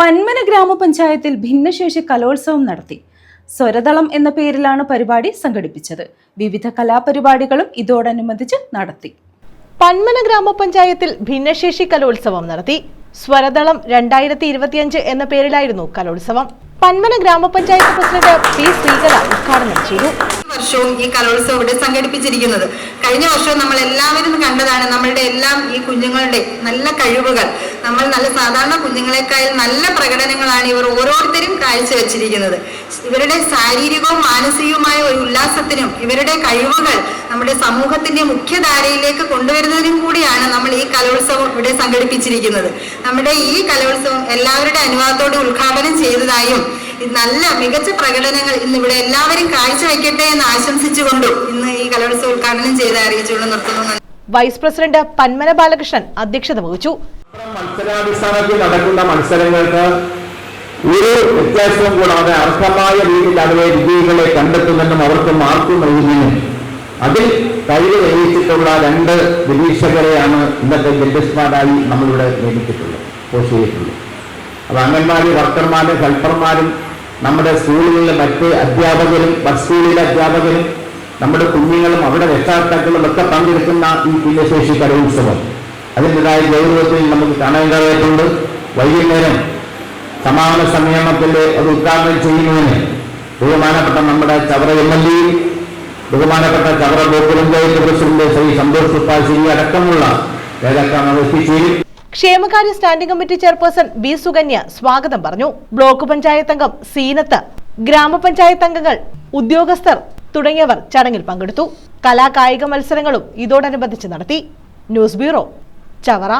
പന്മന ഗ്രാമപഞ്ചായത്തിൽ ഭിന്നശേഷി കലോത്സവം നടത്തി. സ്വരതളം എന്ന പേരിലാണ് പരിപാടി സംഘടിപ്പിച്ചത്. വിവിധ കലാപരിപാടികളും ഇതോടനുബന്ധിച്ച് നടത്തി. പന്മന ഗ്രാമപഞ്ചായത്തിൽ ഭിന്നശേഷി കലോത്സവം നടത്തി. സ്വരതളം രണ്ടായിരത്തി ഇരുപത്തിയഞ്ച് എന്ന പേരിലായിരുന്നു കലോത്സവം. പന്മന ഗ്രാമപഞ്ചായത്ത് പ്രസിഡന്റ് പി ശ്രീകല ഉദ്ഘാടനം ചെയ്തു. വർഷവും ഈ കലോത്സവം ഇവിടെ സംഘടിപ്പിച്ചിരിക്കുന്നത്. കഴിഞ്ഞ വർഷവും നമ്മൾ എല്ലാവരും കണ്ടതാണ് നമ്മളുടെ എല്ലാം ഈ കുഞ്ഞുങ്ങളുടെ നല്ല കഴിവുകൾ. നമ്മൾ നല്ല സാധാരണ കുഞ്ഞുങ്ങളെക്കാൾ നല്ല പ്രകടനങ്ങളാണ് ഇവർ ഓരോരുത്തരും കാഴ്ചവെച്ചിരിക്കുന്നത്. ഇവരുടെ ശാരീരികവും മാനസികവുമായ ഒരു ഉല്ലാസത്തിനും ഇവരുടെ കഴിവുകൾ നമ്മുടെ സമൂഹത്തിന്റെ മുഖ്യധാരയിലേക്ക് കൊണ്ടുവരുന്നതിനും കൂടിയാണ് നമ്മൾ ഈ കലോത്സവം ഇവിടെ സംഘടിപ്പിച്ചിരിക്കുന്നത്. നമ്മുടെ ഈ കലോത്സവം എല്ലാവരുടെ അനുവാദത്തോടെ ഉദ്ഘാടനം ചെയ്തതായും നല്ല മികച്ച പ്രകടനങ്ങൾ ഇന്ന് ഇവിടെ എല്ലാവരും കാഴ്ചവെക്കട്ടെ എന്ന് ആശംസിച്ചുകൊണ്ടും ഇന്ന് ഈ കലോത്സവം ഉദ്ഘാടനം ചെയ്ത് അറിയിച്ചുകൊണ്ട് നിർത്തുന്നു. വൈസ് പ്രസിഡന്റ് പന്മന ബാലകൃഷ്ണൻ അധ്യക്ഷത വഹിച്ചു. മത്സരാടിസ്ഥാനത്തിൽ നടക്കുന്ന മത്സരങ്ങൾക്ക് ഒരു വ്യത്യാസവും കൂടാതെ അർഹമായ രീതിയിൽ അവരെ വിജയികളെ കണ്ടെത്തുമെന്നും അവർക്ക് മാർക്ക് നൽകുമെന്നും അതിൽ കഴിവ് നിയമിച്ചിട്ടുള്ള രണ്ട് നിരീക്ഷകരെയാണ് ഇന്നത്തെ ജഡ്ജസ്മാരായി നമ്മളിവിടെ നിയമിച്ചിട്ടുള്ളത് പോസ്റ്റ് ചെയ്തിട്ടുള്ളത്. അത് അംഗന്മാരും വർക്കർമാരും ഹെൽപ്പർമാരും നമ്മുടെ സ്കൂളുകളിലെ മറ്റ് അധ്യാപകരും ബസ് സ്കൂളിലെ അധ്യാപകരും നമ്മുടെ കുഞ്ഞുങ്ങളും അവരുടെ രക്ഷാകർത്താക്കളും ഒക്കെ പങ്കെടുക്കുന്ന ഈ ഭിന്നശേഷി കലോത്സവം അതിന്റെതായ ഗൗരവത്തിൽ നമുക്ക് കാണാൻ കഴിയായിട്ടുണ്ട് വൈകുന്നേരം സമാപന സമ്മേളനത്തിന്റെ അത് ഉദ്ഘാടനം ചെയ്യുന്നതിന് ബഹുമാനപ്പെട്ട നമ്മുടെ ചവറ എം എൽ എയും ബഹുമാനപ്പെട്ട ചവറ ബ്ലോക്ക് പഞ്ചായത്ത് പ്രസിഡന്റ് ശ്രീ സന്തോഷ് സുപ്പാശ്ശേരി അടക്കമുള്ള നേതാക്കൾ എത്തിച്ചേരും. ക്ഷേമകാര്യ standing committee chairperson B Sukanya സ്വാഗതം പറഞ്ഞു. ബ്ലോക്ക് പഞ്ചായത്ത് അംഗം സീനത്ത് ഗ്രാമപഞ്ചായത്ത് അംഗങ്ങൾ ഉദ്യോഗസ്ഥർ തുടങ്ങിയവർ ചടങ്ങിൽ പങ്കെടുത്തു. കലാകായിക മത്സരങ്ങളും ഇതോടനുബന്ധിച്ച് നടത്തി. News bureau Chavara.